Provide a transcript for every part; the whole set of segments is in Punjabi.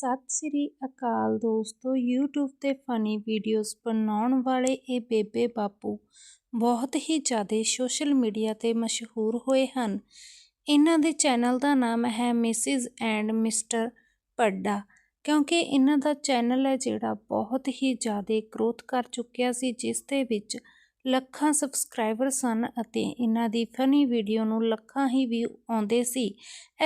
ਸਤਿ ਸ੍ਰੀ ਅਕਾਲ ਦੋਸਤੋ। YouTube ਤੇ ਫਨੀ ਵੀਡੀਓਜ਼ ਬਣਾਉਣ ਵਾਲੇ ਇਹ ਬੇਬੇ ਬਾਪੂ ਬਹੁਤ ਹੀ ਜ਼ਿਆਦਾ ਸੋਸ਼ਲ ਮੀਡੀਆ ਤੇ ਮਸ਼ਹੂਰ ਹੋਏ ਹਨ। ਇਹਨਾਂ ਦੇ ਚੈਨਲ ਦਾ ਨਾਮ ਹੈ ਮਿਸਿਸ ਐਂਡ ਮਿਸਟਰ ਪੱਡਾ ਕਿਉਂਕਿ ਇਹਨਾਂ ਦਾ ਚੈਨਲ ਹੈ ਜਿਹੜਾ ਬਹੁਤ ਹੀ ਜ਼ਿਆਦਾ ਗਰੋਥ ਕਰ ਚੁੱਕਿਆ ਸੀ, ਜਿਸ ਦੇ ਵਿੱਚ ਲੱਖਾਂ ਸਬਸਕ੍ਰਾਈਬਰ ਸਨ ਅਤੇ ਇਹਨਾਂ ਦੀ ਫਨੀ ਵੀਡੀਓ ਨੂੰ ਲੱਖਾਂ ਹੀ ਵੀ ਆਉਂਦੇ ਸੀ।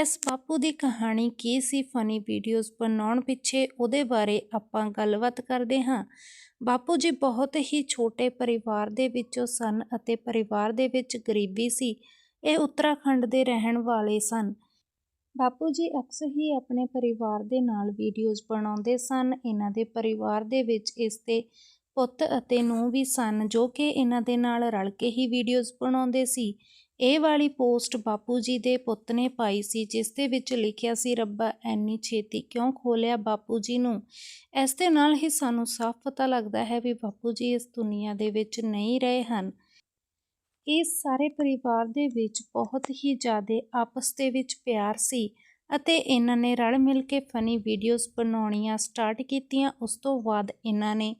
ਇਸ ਬਾਪੂ ਦੀ ਕਹਾਣੀ ਕੀ ਸੀ ਫਨੀ ਵੀਡੀਓਜ਼ ਬਣਾਉਣ ਪਿੱਛੇ ਉਹਦੇ ਬਾਰੇ ਆਪਾਂ ਗੱਲਬਾਤ ਕਰਦੇ ਹਾਂ। ਬਾਪੂ ਜੀ ਬਹੁਤ ਹੀ ਛੋਟੇ ਪਰਿਵਾਰ ਦੇ ਵਿੱਚੋਂ ਸਨ ਅਤੇ ਪਰਿਵਾਰ ਦੇ ਵਿੱਚ ਗਰੀਬੀ ਸੀ। ਇਹ ਉੱਤਰਾਖੰਡ ਦੇ ਰਹਿਣ ਵਾਲੇ ਸਨ। ਬਾਪੂ ਜੀ ਅਕਸਰ ਹੀ ਆਪਣੇ ਪਰਿਵਾਰ ਦੇ ਨਾਲ ਵੀਡੀਓਜ਼ ਬਣਾਉਂਦੇ ਸਨ। ਇਹਨਾਂ ਦੇ ਪਰਿਵਾਰ ਦੇ ਵਿੱਚ ਇਸ ਦੇ ਪੁੱਤ ਅਤੇ ਨੂੰ ਵੀ ਸਨ ਜੋ ਕਿ ਇਹਨਾਂ ਦੇ ਨਾਲ ਰਲ ਕੇ ਹੀ ਵੀਡੀਓਜ਼ ਬਣਾਉਂਦੇ ਸੀ। ਇਹ ਵਾਲੀ ਪੋਸਟ ਬਾਪੂ ਜੀ ਦੇ ਪੁੱਤ ਨੇ ਪਾਈ ਸੀ, ਜਿਸ ਦੇ ਵਿੱਚ ਲਿਖਿਆ ਸੀ, ਰੱਬਾ ਐਨੀ ਛੇਤੀ ਕਿਉਂ ਖੋਲਿਆ ਬਾਪੂ ਜੀ ਨੂੰ? ਇਸ ਦੇ ਨਾਲ ਹੀ ਸਾਨੂੰ ਸਾਫ਼ ਪਤਾ ਲੱਗਦਾ ਹੈ ਵੀ ਬਾਪੂ ਜੀ ਇਸ ਦੁਨੀਆ ਦੇ ਵਿੱਚ ਨਹੀਂ ਰਹੇ ਹਨ। ਇਸ ਸਾਰੇ ਪਰਿਵਾਰ ਦੇ ਵਿੱਚ ਬਹੁਤ ਹੀ ਜ਼ਿਆਦਾ ਆਪਸ ਦੇ ਵਿੱਚ ਪਿਆਰ ਸੀ ਅਤੇ ਇਹਨਾਂ ਨੇ ਰਲ ਮਿਲ ਕੇ ਫਨੀ ਵੀਡੀਓਜ਼ ਬਣਾਉਣੀਆਂ ਸਟਾਰਟ ਕੀਤੀਆਂ। ਉਸ ਤੋਂ ਬਾਅਦ ਇਹਨਾਂ ਨੇ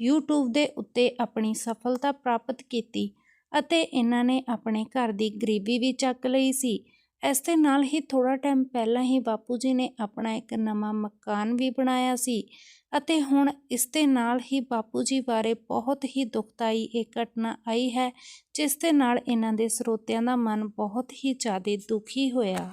YouTube ਦੇ ਉੱਤੇ ਆਪਣੀ ਸਫਲਤਾ ਪ੍ਰਾਪਤ ਕੀਤੀ ਅਤੇ ਇਹਨਾਂ ਨੇ ਆਪਣੇ ਘਰ ਦੀ ਗਰੀਬੀ ਵੀ ਚੱਕ ਲਈ ਸੀ। ਇਸ ਦੇ ਨਾਲ ਹੀ ਥੋੜਾ ਟਾਈਮ ਪਹਿਲਾਂ ਹੀ ਬਾਪੂ ਜੀ ਨੇ ਆਪਣਾ ਇੱਕ ਨਵਾਂ ਮਕਾਨ ਵੀ ਬਣਾਇਆ ਸੀ ਅਤੇ ਹੁਣ ਇਸ ਦੇ ਨਾਲ ਹੀ ਬਾਪੂ ਜੀ ਬਾਰੇ ਬਹੁਤ ਹੀ ਦੁਖਦਾਈ ਇਹ ਘਟਨਾ ਆਈ ਹੈ, ਜਿਸ ਦੇ ਨਾਲ ਇਹਨਾਂ ਦੇ ਸਰੋਤਿਆਂ ਦਾ ਮਨ ਬਹੁਤ ਹੀ ਜ਼ਿਆਦਾ ਦੁਖੀ ਹੋਇਆ।